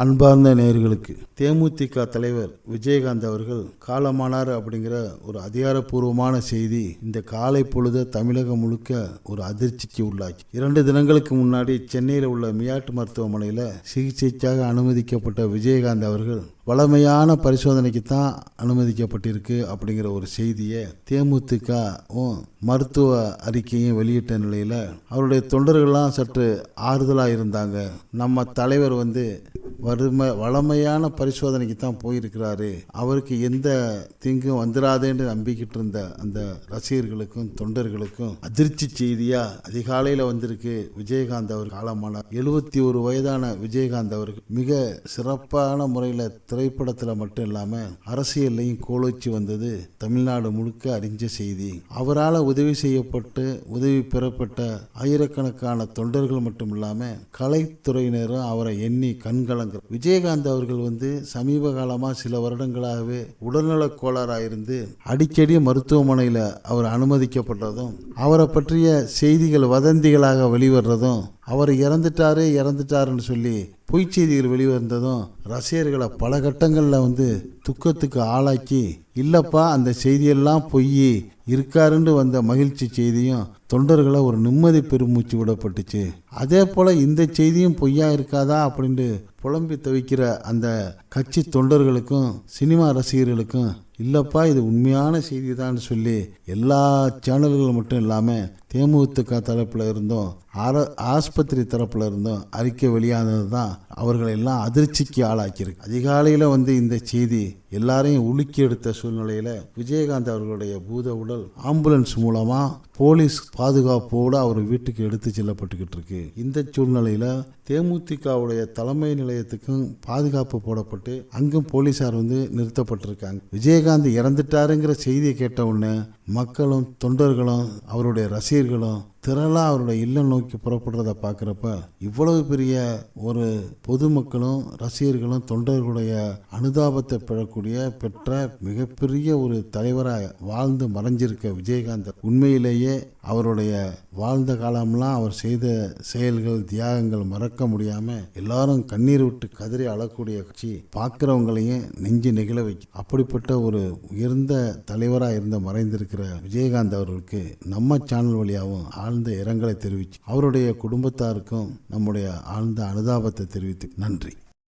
அன்பார்ந்த நேயர்களுக்கு தேமுதிக தலைவர் விஜயகாந்த் அவர்கள் காலமானார் அப்படிங்கிற ஒரு அதிகாரப்பூர்வமான செய்தி இந்த காலை பொழுது தமிழகம் முழுக்க ஒரு அதிர்ச்சிக்கு உள்ளாச்சு. இரண்டு தினங்களுக்கு முன்னாடி சென்னையில் உள்ள மியாட் மருத்துவமனையில் சிகிச்சைக்காக அனுமதிக்கப்பட்ட விஜயகாந்த் அவர்கள் வளமையான பரிசோதனைக்கு தான் அனுமதிக்கப்பட்டிருக்கு அப்படிங்கிற ஒரு செய்தியை தேமுதிகவும் மருத்துவ அறிக்கையும் வெளியிட்ட நிலையில் அவருடைய தொண்டர்கள்லாம் சற்று ஆறுதலாக இருந்தாங்க. நம்ம தலைவர் வந்து வறுமை வளமையான பரிசோதனைக்கு தான் போயிருக்கிறாரு. அவருக்கு எந்த தீங்கும் வந்துடாதேன்னு நம்பிக்கிட்டு இருந்த அந்த ரசிகர்களுக்கும் தொண்டர்களுக்கும் அதிர்ச்சி செய்தியாக அதிகாலையில் வந்திருக்கு. விஜயகாந்த் அவர் காலமான எழுபத்தி ஒரு வயதான விஜயகாந்த் அவருக்கு மிக சிறப்பான முறையில் திரைப்படத்தில் மட்டும் இல்லாமல் அரசியல்லையும் கோலோச்சி வந்தது தமிழ்நாடு முழுக்க அறிஞ்ச செய்தி. அவரால் உதவி செய்யப்பட்டு உதவி பெறப்பட்ட ஆயிரக்கணக்கான தொண்டர்கள் மட்டும் இல்லாமல் கலைத்துறையினரும் அவரை எண்ணி கண்கலங்க விஜயகாந்த் அவர்கள் வந்து சமீப காலமாக சில வருடங்களாகவே உடல்நலக் கோளாறாக இருந்து அடிக்கடி மருத்துவமனையில் அவர் அனுமதிக்கப்பட்டதும் அவரை பற்றிய செய்திகள் வதந்திகளாக வெளிவர்றதும் அவர் இறந்துட்டாரு இறந்துட்டாருன்னு சொல்லி பொய் செய்திகள் வெளிவந்ததும் ரசிகர்களை பல கட்டங்களில் வந்து துக்கத்துக்கு ஆளாக்கி இல்லப்பா அந்த செய்தியெல்லாம் பொய் இருக்காருன்னு வந்த மகிழ்ச்சி செய்தியும் தொண்டர்களை ஒரு நிம்மதி பெருமூச்சு விடப்பட்டுச்சு. அதே போல் இந்த செய்தியும் பொய்யா இருக்காதா? அப்படின்ட்டு புலம்பி தவிக்கிற அந்த கட்சி தொண்டர்களுக்கும் சினிமா ரசிகர்களுக்கும் இல்லப்பா இது உண்மையான செய்தி தான் சொல்லி எல்லா சேனல்களும் மட்டும் இல்லாமல் தேமுதிக தரப்பில் இருந்தும் ஆர ஆஸ்பத்திரி தரப்பில் இருந்தும் அறிக்கை வெளியானது தான் அவர்களை எல்லாம் அதிர்ச்சிக்கு ஆளாக்கியிருக்கு. அதிகாலையில் வந்து இந்த செய்தி எல்லாரையும் உலுக்கி எடுத்த சூழ்நிலையில் விஜயகாந்த் அவர்களுடைய பூத உடல் ஆம்புலன்ஸ் மூலமாக போலீஸ் பாதுகாப்போடு அவர் வீட்டுக்கு எடுத்து செல்லப்பட்டுக்கிட்டு இருக்கு. இந்த சூழ்நிலையில் தேமுதிகவுடைய தலைமை நிலையத்துக்கும் பாதுகாப்பு போடப்பட்டு அங்கும் போலீஸார் வந்து நிறுத்தப்பட்டிருக்காங்க. விஜயகாந்த் இறந்துட்டாருங்கிற செய்தியை கேட்ட உடனே மக்களும் தொண்டர்களும் அவருடைய ரசிகர்களும் திரளாக அவருடைய இல்லம் நோக்கி புறப்படுறத பார்க்குறப்ப இவ்வளவு பெரிய ஒரு பொதுமக்களும் ரசிகர்களும் தொண்டர்களுடைய அனுதாபத்தை பெறக்கூடிய பெற்ற மிகப்பெரிய ஒரு தலைவராக வாழ்ந்து மறைஞ்சிருக்க விஜயகாந்த். உண்மையிலேயே அவருடைய வாழ்ந்த காலம்லாம் அவர் செய்த செயல்கள் தியாகங்கள் மறக்க முடியாமல் எல்லாரும் கண்ணீர் விட்டு கதறி அழக்கூடிய கட்சி பார்க்குறவங்களையும் நெஞ்சு நெகிழ வைக்கும். அப்படிப்பட்ட ஒரு உயர்ந்த தலைவராக இருந்த மறைந்திருக்கிற விஜயகாந்த் அவர்களுக்கு நம்ம சேனல் வழியாகவும் ஆழ்ந்த இரங்கலை தெரிவிச்சு அவருடைய குடும்பத்தாருக்கும் நம்முடைய ஆழ்ந்த அனுதாபத்தை தெரிவித்து நன்றி.